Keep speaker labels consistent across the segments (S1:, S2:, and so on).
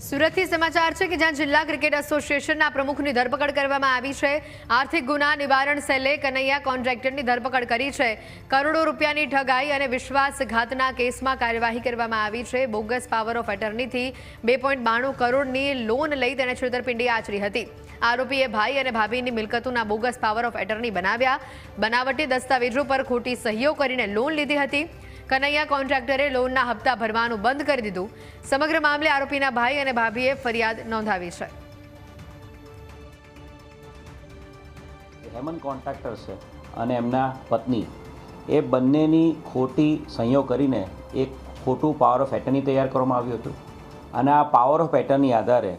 S1: સુરતથી સમાચાર છે કે જ્યાં જિલ્લા ક્રિકેટ એસોસિએશનના પ્રમુખની ધરપકડ કરવામાં આવી છે. આર્થિક ગુના, નિવારણ સેલે કનૈયા કોન્ટ્રાક્ટરની ધરપકડ કરી છે. કરોડો રૂપિયાની ઠગાઈ અને વિશ્વાસઘાતના કેસમાં કાર્યવાહી કરવામાં આવી છે. બોગસ પાવર ઓફ એટર્નીથી બે કરોડની લોન લઈ તેણે છેતરપિંડી આચરી હતી. આરોપીએ ભાઈ અને ભાભીની મિલકતોના બોગસ પાવર ઓફ એટર્ની બનાવ્યા. બનાવટી દસ્તાવેજો પર ખોટી સહીઓ કરીને લોન લીધી હતી. કનૈયા કોન્ટ્રાક્ટરે લોનના હપ્તા ભરવાનું બંધ કરી દીધું. સમગ્ર મામલે આરોપીના ભાઈ અને ભાભીએ ફરિયાદ નોંધાવી છે.
S2: હેમન કોન્ટ્રાક્ટર છે અને એમના પત્ની. એ બંનેની ખોટી સંયોગ કરીને એક ખોટું પાવર ઓફ એટર્ની તૈયાર કરવામાં આવ્યું હતું. અને આ પાવર ઓફ એટર્ની આધારે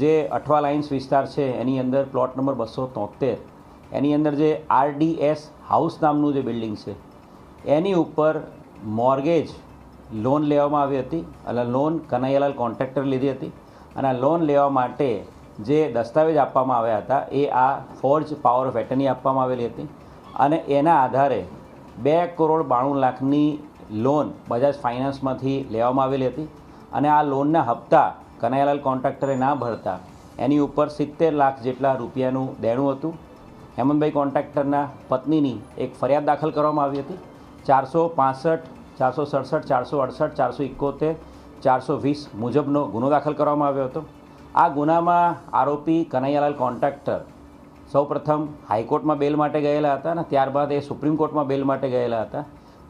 S2: જે અઠવા લાઇન્સ વિસ્તાર છે, એની અંદર પ્લોટ નંબર બસો તોતેર એની અંદર જે આરડીએસ હાઉસ નામનું જે બિલ્ડિંગ છે એની ઉપર મોર્ગેજ લોન લેવામાં આવી હતી. અને લોન કનૈયાલાલ કોન્ટ્રાક્ટર લીધી હતી. અને આ લોન લેવા માટે જે દસ્તાવેજ આપવામાં આવ્યા હતા, એ આ ફોર્જ પાવર ઓફ એટર્ની આપવામાં આવેલી હતી. અને એના આધારે બે કરોડ બાણું લાખની લોન બજાજ ફાઇનાન્સમાંથી લેવામાં આવેલી હતી. અને આ લોનના હપ્તા કનૈયાલાલ કોન્ટ્રાક્ટરે ના ભરતા. એની ઉપર સિત્તેર લાખ જેટલા રૂપિયાનું દેણું હતું. હેમંતભાઈ કોન્ટ્રાક્ટરના પત્નીની એક ફરિયાદ દાખલ કરવામાં આવી હતી. ચારસો પાસઠ, ચારસો સડસઠ, ચારસો અડસઠ, ચારસો એકોતેર ચારસો વીસ મુજબનો ગુનો દાખલ કરવામાં આવ્યો હતો. આ ગુનામાં આરોપી કનૈયાલાલ કોન્ટ્રાક્ટર સૌપ્રથમ હાઈકોર્ટમાં બેલ માટે ગયેલા હતા અને ત્યારબાદ એ સુપ્રીમ કોર્ટમાં બેલ માટે ગયેલા હતા.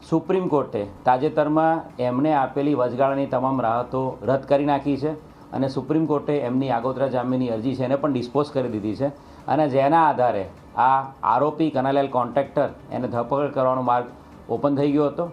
S2: સુપ્રીમ કોર્ટે તાજેતરમાં એમને આપેલી વચગાળાની તમામ રાહતો રદ કરી નાખી છે અને સુપ્રીમ કોર્ટે એમની આગોતરા જામીનની અરજી છે એને પણ ડિસ્પોઝ કરી દીધી છે. અને જેના આધારે આ આરોપી કનાલાલ કોન્ટ્રાક્ટર એને ધરપકડ કરવાનો માર્ગ ઓપન થઈ ગયો હતો.